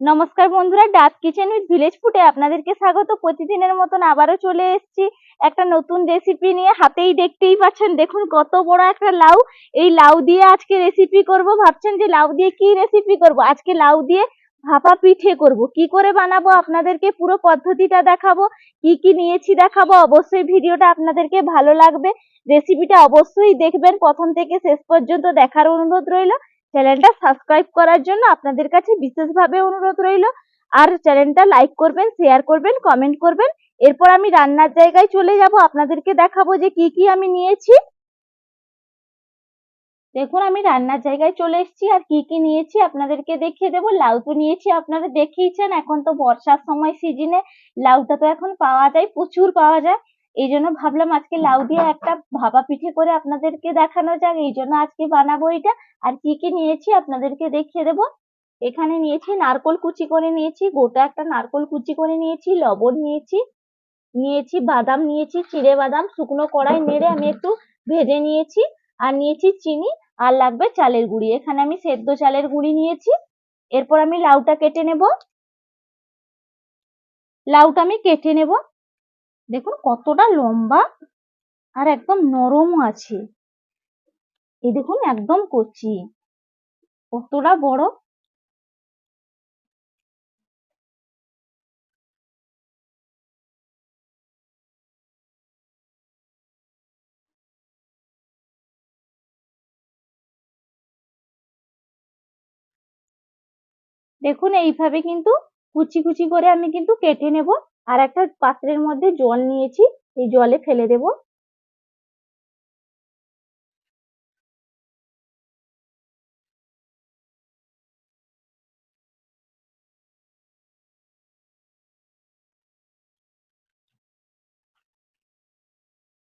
নমস্কার বন্ধুরা ডাব কিচেন উইথ ভিলেজ ফুডে আপনাদেরকে স্বাগত। প্রতিদিনের মতন আবারও চলে এসেছি একটা নতুন রেসিপি নিয়ে। হাতেই দেখতেই পাচ্ছেন, দেখুন কত বড় একটা লাউ। এই লাউ দিয়ে আজকে রেসিপি করব। ভাবছেন যে লাউ দিয়ে কি রেসিপি করব? আজকে লাউ দিয়ে ভাপা পিঠে করব। কি করে বানাবো আপনাদেরকে পুরো পদ্ধতিটা দেখাবো। কি কি নিয়েছি দেখাবো? অবশ্যই ভিডিওটা আপনাদেরকে ভালো লাগবে। রেসিপিটা অবশ্যই দেখবেন। প্রথম থেকে শেষ পর্যন্ত দেখার অনুরোধ রইল। চ্যানেলটা সাবস্ক্রাইব করার জন্য আপনাদের কাছে বিশেষভাবে অনুরোধ রইল। আর চ্যানেলটা লাইক করবেন শেয়ার করবেন কমেন্ট করবেন। এরপর আমি রান্নার জায়গায় চলে যাব। আপনাদেরকে দেখাবো যে কি কি আমি নিয়েছি। দেখুন, আমি রান্নার জায়গায় চলে এসেছি আর কি কি নিয়েছি আপনাদেরকে দেখিয়ে দেবো। লাউ তো নিয়েছি, আপনারা দেখেইছেন এখন তো বর্ষার সময় সিজনে লাউটা তো এখন পাওয়া যায়, প্রচুর পাওয়া যায়। এই জন্য ভাবলাম আজকে লাউ দিয়ে একটা ভাপা পিঠে করে আপনাদেরকে দেখানো যাক। এই জন্য আজকে বানাবো এটা। আর কি কি নিয়েছি আপনাদেরকে দেখিয়ে দেবো। এখানে নিয়েছি নারকোল কুচি করে নিয়েছি, গোটা একটা নারকোল কুচি করে নিয়েছি, লবণ নিয়েছি নিয়েছি বাদাম নিয়েছি, চিড়ে বাদাম, শুকনো কড়াই নেড়ে আমি একটু ভেজে নিয়েছি, আর নিয়েছি চিনি, আর লাগবে চালের গুঁড়ি। এখানে আমি সেদ্ধ চালের গুঁড়ি নিয়েছি। এরপর আমি লাউটা কেটে নেব। লাউটা আমি কেটে নেব। দেখুন কতটা লম্বা আর একদম নরমও আছে। এই দেখুন, একদম কচি। কতটা বড়? দেখুন, এইভাবে কিন্তু কুচি কুচি করে আমি কিন্তু কেটে নেব। আর একটা পাত্রের মধ্যে জল নিয়েছি, এই জলে ফেলে দেব।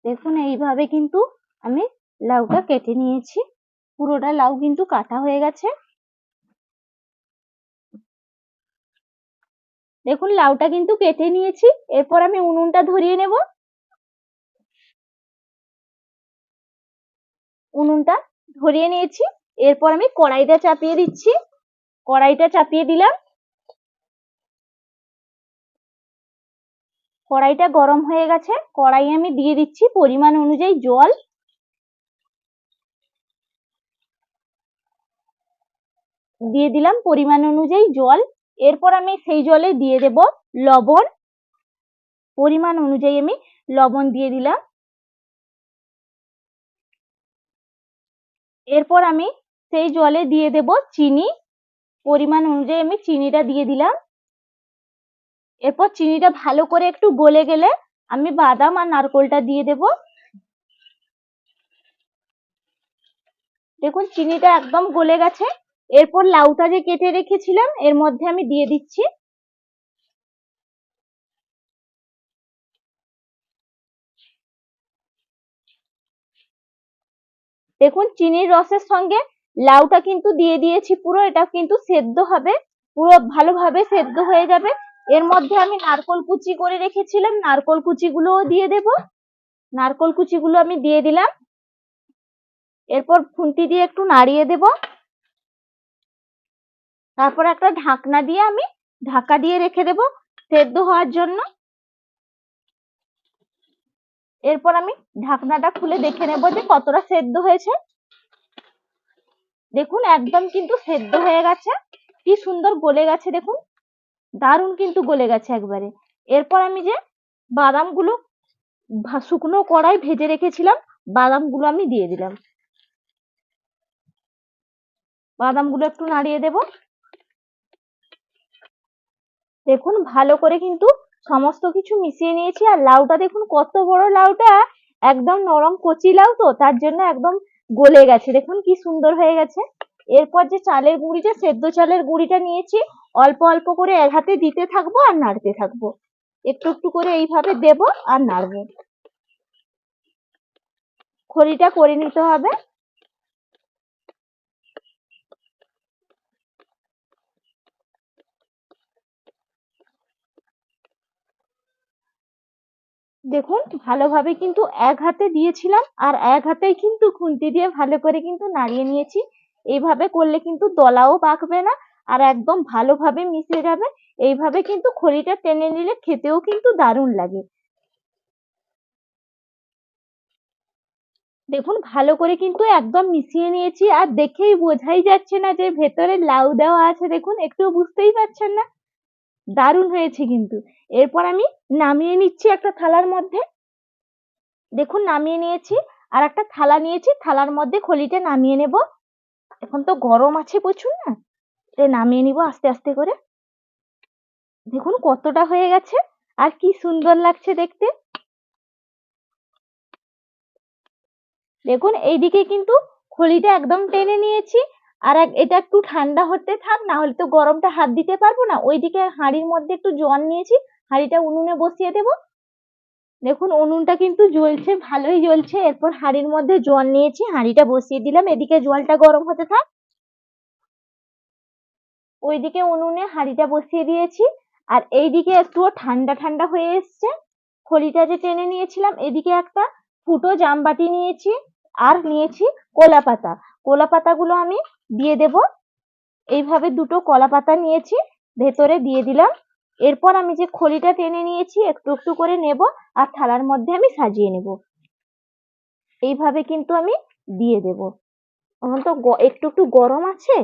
দেখুন, এইভাবে কিন্তু আমি লাউটা কেটে নিয়েছি। পুরোটা লাউ কিন্তু কাটা হয়ে গেছে। দেখুন, লাউটা কিন্তু কেটে নিয়েছি। এরপর আমি উনুনটা ধরিয়ে নেব। উনুনটা ধরিয়ে নিয়েছি। এরপর আমি কড়াইটা চাপিয়ে দিচ্ছি। কড়াইটা চাপিয়ে দিলাম। কড়াইটা গরম হয়ে গেছে। কড়াই আমি দিয়ে দিচ্ছি পরিমাণ অনুযায়ী জল। দিয়ে দিলাম পরিমাণ অনুযায়ী জল। এরপর আমি সেই জলে দিয়ে দেব লবণ। পরিমাণ অনুযায়ী আমি লবণ দিয়ে দিলাম। এরপর আমি সেই জলে দিয়ে দেব চিনি। পরিমাণ অনুযায়ী আমি চিনিটা দিয়ে দিলাম। এরপর চিনিটা ভালো করে একটু গলে গেলে আমি বাদাম আর নারকোলটা দিয়ে দেব। দেখুন, চিনিটা একদম গলে গেছে। এরপর লাউটা যে কেটে রেখেছিলাম, এর মধ্যে আমি দিয়ে দিচ্ছি। দেখুন, চিনির রসের সঙ্গে লাউটা কিন্তু দিয়ে দিয়েছি পুরো, এটা কিন্তু সেদ্ধ হবে। পুরো ভালোভাবে সেদ্ধ হয়ে যাবে। এর মধ্যে আমি নারকোল কুচি করে রেখেছিলাম। নারকোল কুচিগুলোও দিয়ে দেব। নারকোল কুচিগুলো আমি দিয়ে দিলাম। এরপর খুন্তি দিয়ে একটু নাড়িয়ে দেব। তারপর একটা ঢাকনা দিয়ে আমি ঢাকা দিয়ে রেখে দেব সেদ্ধ হওয়ার জন্য। এরপর আমি ঢাকনাটা খুলে দেখে নেব যে কতটা সেদ্ধ হয়েছে। দেখুন, একদম কিন্তু সেদ্ধ হয়ে গেছে। কি সুন্দর গলে গেছে, দেখুন। দারুণ কিন্তু গলে গেছে একবারে। এরপর আমি যে বাদামগুলো শুকনো কড়াই ভেজে রেখেছিলাম, বাদামগুলো আমি দিয়ে দিলাম। বাদামগুলো একটু নাড়িয়ে দেব। দেখুন, ভালো করে কিন্তু সমস্ত কিছু মিশিয়ে নিয়েছি। আর লাউটা দেখুন, কত বড় লাউটা! একদম নরম কচি লাউ তো, তার জন্য একদম গলে গেছে। দেখুন, কি সুন্দর হয়ে গেছে। এরপর যে চালের গুঁড়িটা, সেদ্ধ চালের গুঁড়িটা নিয়েছি, অল্প অল্প করে এক হাতে দিতে থাকব আর নাড়তে থাকব। একটু একটু করে এইভাবে দেব আর নাড়বো। খড়িটা করে নিতে হবে। দেখুন, ভালোভাবে কিন্তু এক হাতে দিয়েছিলাম আর এক হাতেই কিন্তু খুন্তি দিয়ে ভালো করে কিন্তু নাড়িয়ে নিয়েছি। এইভাবে করলে কিন্তু দলাও পাকবে না আর একদম ভালোভাবে মিশে যাবে। এইভাবে কিন্তু খড়িটা টেনে নিলে খেতেও কিন্তু দারুণ লাগে। দেখুন, ভালো করে কিন্তু একদম মিশিয়ে নিয়েছি আর দেখেই বোঝাই যাচ্ছে না যে ভেতরে লাউ দেওয়া আছে। দেখুন, একটু বুঝতেই পারছেন না? দারুণ হয়েছে কিন্তু। এরপর আমি নামিয়ে নিচ্ছি একটা থালার মধ্যে। দেখুন, নামিয়ে নিয়েছি। আর একটা থালা নিয়েছি। থালার মধ্যে খলিটা নামিয়ে নেব। এখন তো গরম আছে প্রচুর না? এটা নামিয়ে নিব আস্তে আস্তে করে। দেখুন কতটা হয়ে গেছে, আর কি সুন্দর লাগছে দেখতে। দেখুন এইদিকে কিন্তু খলিটা একদম টেনে নিয়েছি, আর এটা একটু ঠান্ডা হতে থাক, না হলে তো গরমটা হাত দিতে পারব না। ওইদিকে হাঁড়ির মধ্যে একটু জল নিয়েছি, হাঁড়িটা উনুনে বসিয়ে দেব। দেখুন, উনুনটা কিন্তু জ্বলছে, ভালোই জ্বলছে। এরপর হাঁড়ির মধ্যে জল নিয়েছি, হাঁড়িটা বসিয়ে দিলাম। এদিকে জলটা গরম হতে থাক। ওইদিকে উনুনে হাঁড়িটা বসিয়ে দিয়েছি। আর এইদিকে একটুও ঠান্ডা ঠান্ডা হয়ে এসছে। খড়িটা যে টেনে নিয়েছিলাম, এদিকে একটা ফুটো জামবাটি নিয়েছি আর নিয়েছি কলা পাতা। কলা পাতাগুলো আমি দিয়ে দেব। এইভাবে দুটো কলা পাতা নিয়েছি, ভেতরে দিয়ে দিলাম। এরপর আমি যে খড়িটা টেনে নিয়েছি, একটু একটু করে নেব আর থালার মধ্যে আমি সাজিয়ে নেব। এইভাবে কিন্তু আমি দিয়ে দেব। এখন তো একটু একটু গরম আছে,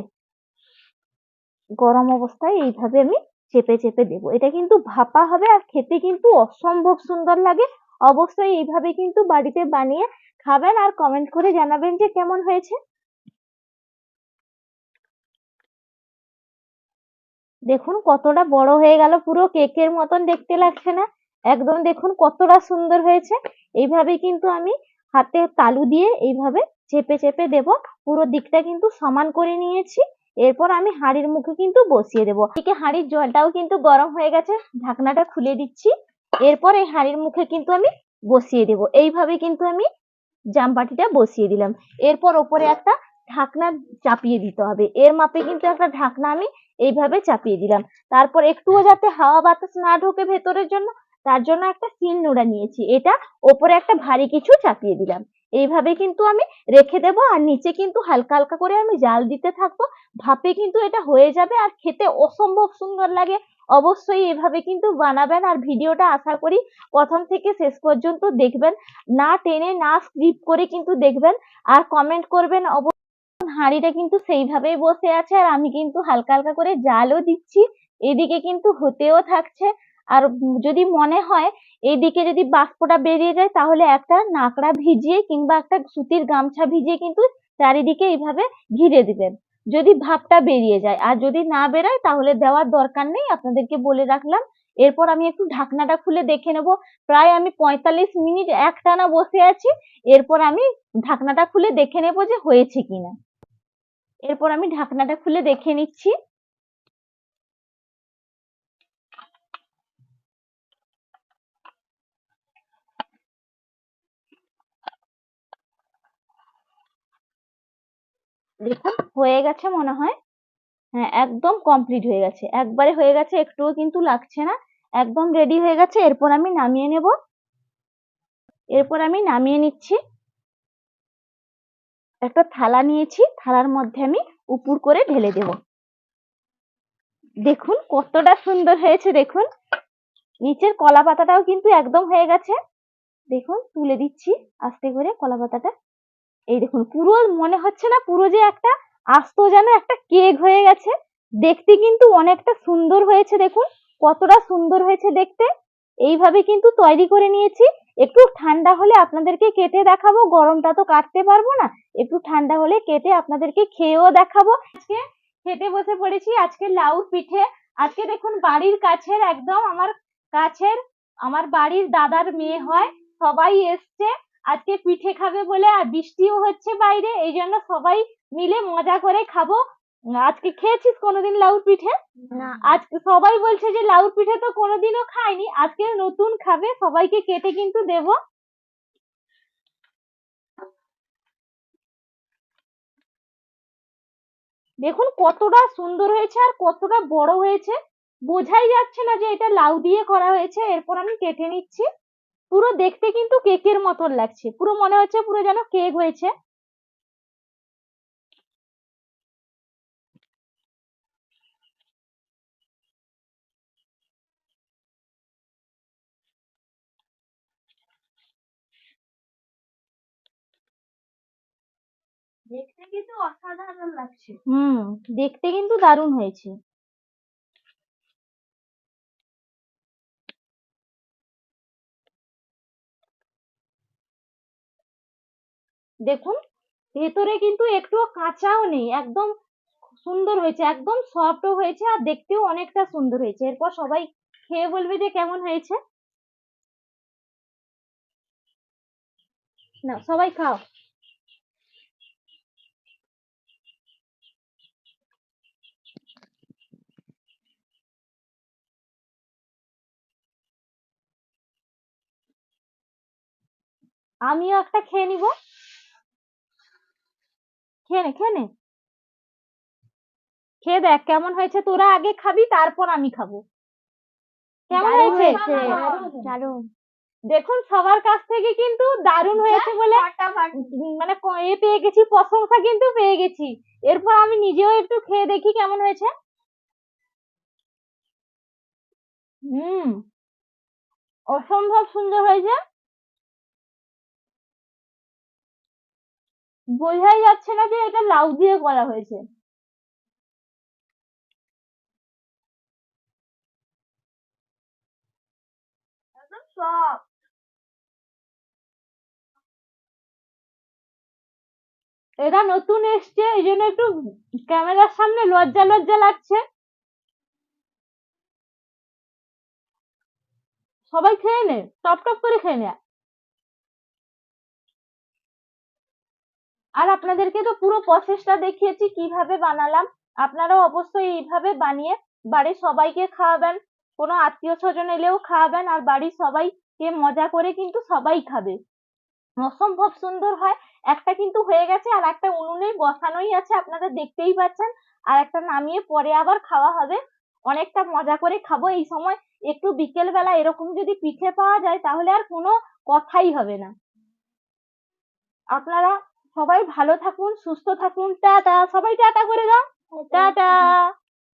গরম অবস্থায় এইভাবে আমি চেপে চেপে দেবো। এটা কিন্তু ভাপা হবে আর খেতে কিন্তু অসম্ভব সুন্দর লাগে। অবশ্যই এইভাবে কিন্তু বাড়িতে বানিয়ে খাবেন আর কমেন্ট করে জানাবেন যে কেমন হয়েছে। দেখুন কতটা বড় হয়ে গেল, পুরো কেকের মতন দেখতে লাগছে না? একদম দেখুন কতটা সুন্দর হয়েছে। এইভাবে কিন্তু আমি হাতে তালু দিয়ে এইভাবে চেপে চেপে দেব। পুরো দিকটা কিন্তু সমান করে নিয়েছি। এরপর আমি হাঁড়ির মুখে কিন্তু বসিয়ে দেবো। এদিকে হাঁড়ির জলটাও কিন্তু গরম হয়ে গেছে। ঢাকনাটা খুলে দিচ্ছি। এরপর এই হাঁড়ির মুখে কিন্তু আমি বসিয়ে দেব। এইভাবে কিন্তু আমি জামবাটিটা বসিয়ে দিলাম। এরপর ওপরে একটা ঢাকনা চাপিয়ে দিতে হবে। এর মাপে কিন্তু একটা ঢাকনা আমি এইভাবে চাপিয়ে দিলাম। তারপর একটুও যাতে হাওয়া বাতাস না ঢোকে ভেতরের জন্য, তার জন্য একটা সিল নোড়া নিয়েছি। এটা ওপরে একটা ভারী কিছু চাপিয়ে দিলাম। এইভাবে কিন্তু আমি রেখে দেবো, আর নিচে কিন্তু হালকা হালকা করে আমি জাল দিতে থাকব। ভাপে কিন্তু এটা হয়ে যাবে, আর খেতে অসম্ভব সুন্দর লাগে। অবশ্যই এভাবে কিন্তু বানাবেন, আর ভিডিওটা আশা করি প্রথম থেকে শেষ পর্যন্ত দেখবেন। না টেনে, না স্কিপ করে কিন্তু দেখবেন। আর কমেন্ট করবেন হাঁড়িটা কিন্তু সেইভাবেই বসে আছে আর আমি কিন্তু হালকা হালকা করে জালও দিচ্ছি। এদিকে কিন্তু হতেও থাকছে। আর যদি মনে হয় এইদিকে যদি বাষ্পটা বেরিয়ে যায় তাহলে একটা নাকড়া ভিজিয়ে কিংবা একটা সুতির গামছা ভিজিয়ে কিন্তু চারিদিকে এইভাবে ঘিরে দিবেন। যদি ভাপটা বেরিয়ে যায়। আর যদি না বেরোয় তাহলে দেওয়ার দরকার নেই। আপনাদেরকে বলে রাখলাম। এরপর আমি একটু ঢাকনাটা খুলে দেখে নেব। প্রায় আমি পঁয়তাল্লিশ মিনিট একটানা বসে আছি। এরপর আমি ঢাকনাটা খুলে দেখে নেব যে হয়েছে কিনা। এরপর আমি ঢাকনাটা খুলে দেখে নিচ্ছি। দেখুন, হয়ে গেছে মনে হয়। হ্যাঁ একদম কমপ্লিট হয়ে গেছে। একবারে হয়ে গেছে, একটুও কিন্তু লাগছে না। একদম রেডি হয়ে গেছে। এরপর আমি নামিয়ে নেব। এরপর আমি নামিয়ে নিচ্ছি। একটা থালা নিয়েছি, থালার মধ্যে আমি উপুর করে ঢেলে দেব। দেখুন কতটা সুন্দর হয়েছে, দেখুন। নিচের কলা পাতাটাও কিন্তু একদম হয়ে গেছে। দেখুন, তুলে দিচ্ছি আস্তে করে কলা পাতাটা। এই দেখুন, পুরো মনে হচ্ছে না পুরো যে একটা আস্ত যেন একটা কেক হয়ে গেছে। দেখতে কিন্তু অনেকটা সুন্দর হয়েছে, দেখুন। কতটা সুন্দর হয়েছে দেখতে। এইভাবে কিন্তু তৈরি করে নিয়েছি। একটু ঠান্ডা হলে আপনাদেরকে কেটে দেখাবো, গরমটা তো কাটতে পারব না। একটু ঠান্ডা হলে কেটে আপনাদেরকে খেয়েও দেখাবো। আজকে খেতে বসে পড়েছি, আজকে লাউ পিঠে। আজকে দেখুন বাড়ির কাছের একদম আমার কাছের, আমার বাড়ির দাদার মেয়ে হয়, সবাই এসছে। আজকে পিঠে খাবে বলে আর বৃষ্টিও হচ্ছে বাইরে এই জন্য সবাই মিলে মজা করে খাব। আজকে খেয়েছিস কোনোদিন লাউ পিঠে? না। আজকে সবাই বলছে যে লাউ পিঠে তো কোনোদিনও খাইনি আজকে নতুন খাবে সবাইকে কেটে কিন্তু দেব। দেখুন কতটা সুন্দর হয়েছে আর কতটা বড় হয়েছে। বোঝাই যাচ্ছে না যে এটা লাউ দিয়ে করা হয়েছে এরপর আমি কেটে নিচ্ছি। পুরো দেখতে কিন্তু কেকের মতন লাগছে পুরো মনে হচ্ছে পুরো যেন কেক হয়েছে। অসাধারণ লাগছে। হুম, দেখতে কিন্তু দারুণ হয়েছে। দেখুন, ভেতরে কিন্তু একটুও কাঁচাও নেই, একদম সুন্দর হয়েছে, একদম সফটও হয়েছে আর দেখতেও অনেকটা সুন্দর হয়েছে। এরপর সবাই খেয়ে বলবে যে কেমন হয়েছে। না সবাই খাও। আমিও একটা খেয়ে নিব। খেয়ে নে খেয়ে নে। খেয়ে দেখ কেমন হয়েছে তোরা আগে খাবি তারপর আমি খাব। কেমন হয়েছে? দারুণ। দেখুন সবার কাছ থেকে কিন্তু দারুণ হয়েছে বলে মানে এ পেয়ে গেছি প্রশংসা কিন্তু পেয়ে গেছি। এরপর আমি নিজেও একটু খেয়ে দেখি কেমন হয়েছে। হুম। অসম্ভব সুন্দর হয়েছে। বোঝাই যাচ্ছে না যে এটা লাউ দিয়ে করা হয়েছে। এটা নতুন এসছে এই জন্য একটু ক্যামেরার সামনে লজ্জা লজ্জা লাগছে। সবাই খেয়ে নে টপ টপ করে খেয়ে নে। আর আপনাদেরকে তো পুরো প্রসেসটা দেখিয়েছি কীভাবে বানালাম। আপনারাও অবশ্যই এইভাবে বানিয়ে বাড়ির সবাইকে খাওয়াবেন, কোনো আত্মীয় স্বজন এলেও খাওয়াবেন আর বাড়ির সবাইকে মজা করে কিন্তু সবাই খাবে। অসম্ভব সুন্দর হয়। একটা কিন্তু হয়ে গেছে আর একটা উনুনে বসানোই আছে, আপনারা দেখতেই পাচ্ছেন। আর একটা নামিয়ে পরে আবার খাওয়া হবে। অনেকটা মজা করে খাব। এই সময় একটু বিকেল বেলা এরকম যদি পিঠে পাওয়া যায় তাহলে আর কোনো কথাই হবে না। আপনারা সবাই ভালো থাকুন সুস্থ থাকুন টাটা সবাই টাটা করে দাও। টাটা।